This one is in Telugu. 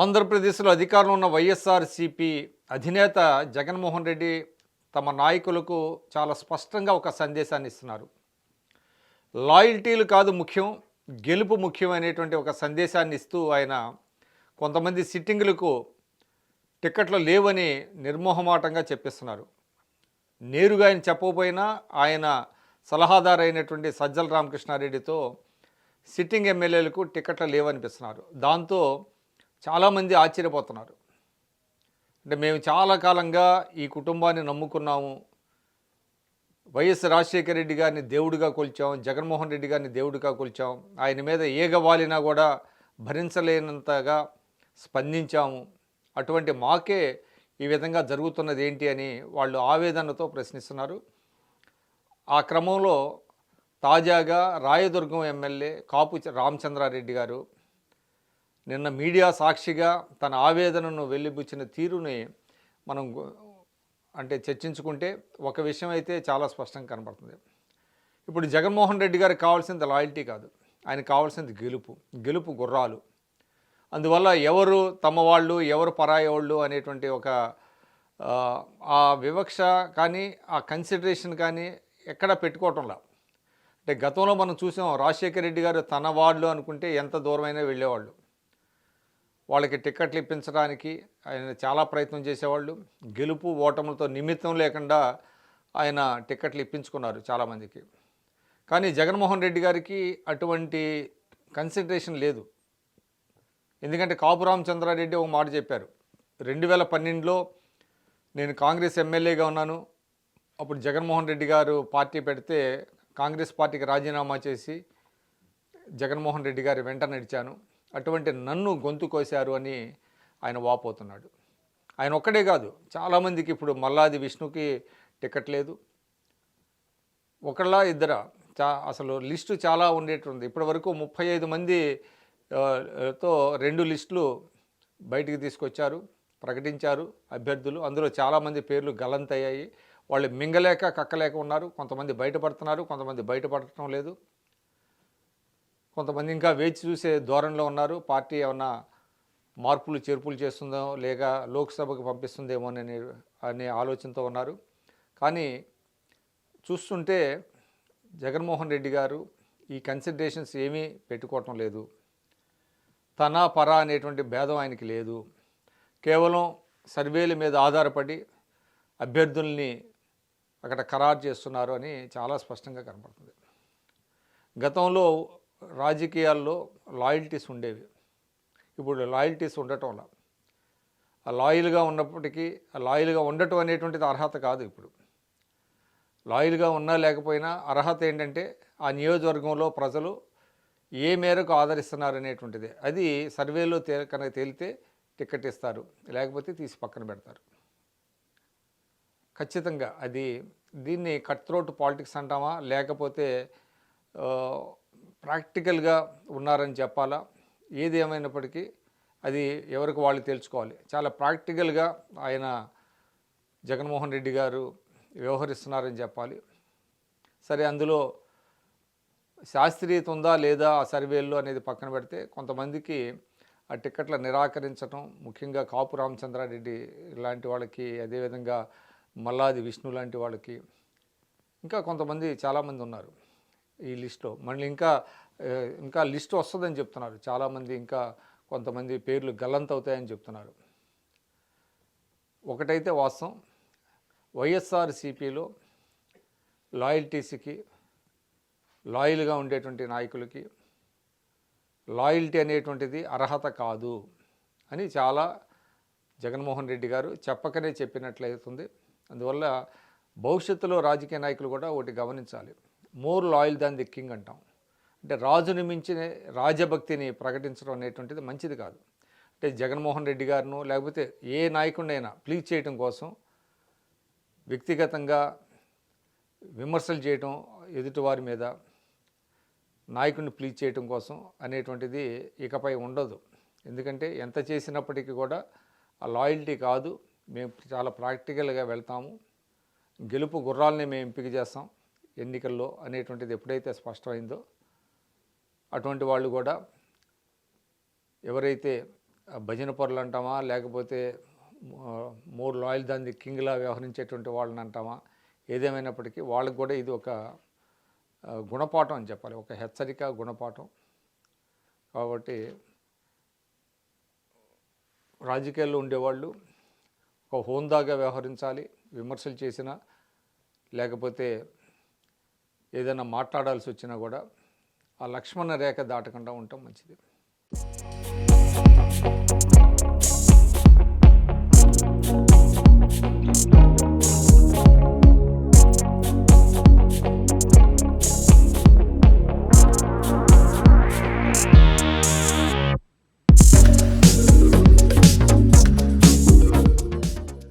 ఆంధ్రప్రదేశ్లో అధికారంలో ఉన్న వైఎస్ఆర్సిపి అధినేత జగన్మోహన్ రెడ్డి తమ నాయకులకు చాలా స్పష్టంగా ఒక సందేశాన్ని ఇస్తున్నారు. లాయల్టీలు కాదు ముఖ్యం గెలుపు ముఖ్యం అనేటువంటి ఒక సందేశాన్ని ఇస్తూ ఆయన కొంతమంది సిట్టింగులకు టిక్కెట్లు లేవని నిర్మోహమాటంగా చెప్పిస్తున్నారు. నేరుగా ఆయన చెప్పకపోయినా ఆయన సలహాదారు అయినటువంటి సజ్జల రామకృష్ణారెడ్డితో సిట్టింగ్ ఎమ్మెల్యేలకు టికెట్లు లేవనిపిస్తున్నారు. దాంతో చాలామంది ఆశ్చర్యపోతున్నారు. అంటే మేము చాలా కాలంగా ఈ కుటుంబాన్ని నమ్ముకున్నాము. వైఎస్ రాజశేఖర రెడ్డి గారిని దేవుడిగా కొలిచాం జగన్మోహన్ రెడ్డి గారిని దేవుడిగా కొలిచాం. ఆయన మీద ఏగ వాలినా కూడా భరించలేనంతగా స్పందించాము. అటువంటి మాకే ఈ విధంగా జరుగుతున్నది ఏంటి అని వాళ్ళు ఆవేదనతో ప్రశ్నిస్తున్నారు. ఆ క్రమంలో తాజాగా రాయదుర్గం ఎమ్మెల్యే కాపు రామచంద్రారెడ్డి గారు నిన్న మీడియా సాక్షిగా తన ఆవేదనను వెళ్ళిబుచ్చిన తీరుని మనం అంటే చర్చించుకుంటే ఒక విషయం అయితే చాలా స్పష్టంగా కనబడుతుంది. ఇప్పుడు జగన్మోహన్ రెడ్డి గారికి కావాల్సింది లాయల్టీ కాదు. ఆయన కావాల్సింది గెలుపు గెలుపు గుర్రాలు. అందువల్ల ఎవరు తమ వాళ్ళు ఎవరు పరాయి వాళ్ళు అనేటువంటి ఒక ఆ, ఆ వివక్ష కానీ ఆ కన్సిడరేషన్ కానీ ఎక్కడ పెట్టుకోవటంలా అంటే గతంలో మనం చూసాం రాజశేఖర రెడ్డి గారు తన వాళ్ళు అనుకుంటే ఎంత దూరమైనా వెళ్ళేవాళ్ళు. వాళ్ళకి టిక్కెట్లు ఇప్పించడానికి ఆయన చాలా ప్రయత్నం చేసేవాళ్ళు. గెలుపు ఓటములతో నిమిత్తం లేకుండా ఆయన టిక్కెట్లు ఇప్పించుకున్నారు చాలామందికి. కానీ జగన్మోహన్ రెడ్డి గారికి అటువంటి కన్సిడరేషన్ లేదు. ఎందుకంటే కాపు రామచంద్రారెడ్డి ఒక మాట చెప్పారు. రెండు వేల పన్నెండులో నేను కాంగ్రెస్ ఎమ్మెల్యేగా ఉన్నాను. అప్పుడు జగన్మోహన్ రెడ్డి గారు పార్టీ పెడితే కాంగ్రెస్ పార్టీకి రాజీనామా చేసి జగన్మోహన్ రెడ్డి గారి వెంట నడిచాను. అటువంటి నన్ను గొంతు కోశారు అని ఆయన వాపోతున్నాడు. ఆయన ఒక్కడే కాదు చాలామందికి ఇప్పుడు మల్లాది విష్ణుకి టికెట్ లేదు. ఒకళ్ళ ఇద్దర చా అసలు లిస్టు చాలా ఉండేటుంది ఇప్పటివరకు ముప్పై ఐదు మంది తో రెండు లిస్టులు బయటికి తీసుకొచ్చారు ప్రకటించారు అభ్యర్థులు. అందులో చాలామంది పేర్లు గలంతయ్యాయి. వాళ్ళు మింగలేక కక్కలేక ఉన్నారు. కొంతమంది బయటపడుతున్నారు కొంతమంది బయటపడటం లేదు. కొంతమంది ఇంకా వేచి చూసే ధోరణిలో ఉన్నారు. పార్టీ ఏమన్నా మార్పులు చేర్పులు చేస్తుందో లేక లోక్సభకు పంపిస్తుందేమో అనే అనే ఆలోచనతో ఉన్నారు. కానీ చూస్తుంటే జగన్మోహన్ రెడ్డి గారు ఈ కన్సిడరేషన్స్ ఏమీ పెట్టుకోవటం లేదు. తన పర అనేటువంటి భేదం ఆయనకి లేదు. కేవలం సర్వేల మీద ఆధారపడి అభ్యర్థుల్ని అక్కడ ఖరారు చేస్తున్నారు అని చాలా స్పష్టంగా కనపడుతుంది. గతంలో రాజకీయాల్లో లాయల్టీస్ ఉండేవి. ఇప్పుడు లాయల్టీస్ ఉండటంలా ఆ లాయల్గా ఉన్నప్పటికీ ఆ లాయల్గా ఉండటం అనేటువంటిది అర్హత కాదు ఇప్పుడు. లాయల్గా ఉన్నా లేకపోయినా అర్హత ఏంటంటే ఆ నియోజకవర్గంలో ప్రజలు ఏ మేరకు ఆదరిస్తున్నారు అనేటువంటిది. అది సర్వేలో తే కనుక తేలితే టికెట్ ఇస్తారు లేకపోతే తీసి పక్కన పెడతారు. ఖచ్చితంగా అది దీన్ని కట్ త్రోట్ పాలిటిక్స్ అంటామా? లేకపోతే ప్రాక్టికల్గా ఉన్నారని చెప్పాలా? ఏది ఏమైనప్పటికీ అది ఎవరికి వాళ్ళు తెలుసుకోవాలి చాలా ప్రాక్టికల్గా ఆయన జగన్మోహన్ రెడ్డి గారు వ్యవహరిస్తున్నారని చెప్పాలి. సరే అందులో శాస్త్రీయత ఉందా లేదా ఆ సర్వేల్లో అనేది పక్కన పెడితే కొంతమందికి ఆ టిక్కెట్ల నిరాకరించడం ముఖ్యంగా కాపు రామచంద్రారెడ్డి లాంటి వాళ్ళకి అదేవిధంగా మల్లాది విష్ణు లాంటి వాళ్ళకి ఇంకా కొంతమంది చాలామంది ఉన్నారు. ఈ లిస్ట్లో. మళ్ళీ ఇంకా ఇంకా లిస్ట్ వస్తుందని చెప్తున్నారు. చాలామంది ఇంకా కొంతమంది పేర్లు గల్లంతవుతాయని చెప్తున్నారు. ఒకటైతే వాస్తవం. వైఎస్ఆర్సిపిలో లాయల్టీస్కి లాయల్గా ఉండేటువంటి నాయకులకి లాయల్టీ అనేటువంటిది అర్హత కాదు అని చాలా జగన్మోహన్ రెడ్డి గారు చెప్పకనే చెప్పినట్లయితుంది. అందువల్ల భవిష్యత్తులో రాజకీయ నాయకులు కూడా ఒకటి గమనించాలి. More loyal than the king అంటాం. అంటే రాజుని మించిన రాజభక్తిని ప్రకటించడం అనేటువంటిది మంచిది కాదు. అంటే జగన్మోహన్ రెడ్డి గారును లేకపోతే ఏ నాయకుడినైనా ప్లీజ్ చేయటం కోసం వ్యక్తిగతంగా విమర్శలు చేయటం ఎదుటివారి మీద నాయకుడిని ప్లీజ్ చేయటం కోసం అనేటువంటిది ఇకపై ఉండదు. ఎందుకంటే ఎంత చేసినప్పటికీ కూడా ఆ లాయల్టీ కాదు. మేము చాలా ప్రాక్టికల్గా వెళ్తాము. గెలుపు గుర్రాలని మేము ఎంపిక చేస్తాం. ఎన్నికల్లో అనేటువంటిది ఎప్పుడైతే స్పష్టమైందో అటువంటి వాళ్ళు కూడా ఎవరైతే భజన పొరలు అంటామా లేకపోతే మోర్ లాయల్ దాని కింగ్లా వ్యవహరించేటువంటి వాళ్ళని అంటామా ఏదేమైనప్పటికీ వాళ్ళకు కూడా ఇది ఒక గుణపాఠం అని చెప్పాలి. ఒక హెచ్చరిక గుణపాఠం. కాబట్టి రాజకీయాల్లో ఉండేవాళ్ళు ఒక హోందాగా వ్యవహరించాలి విమర్శలు చేసినా లేకపోతే ఏదైనా మాట్లాడాల్సి వచ్చినా కూడా ఆ లక్ష్మణ రేఖ దాటకుండా ఉండటం మంచిది.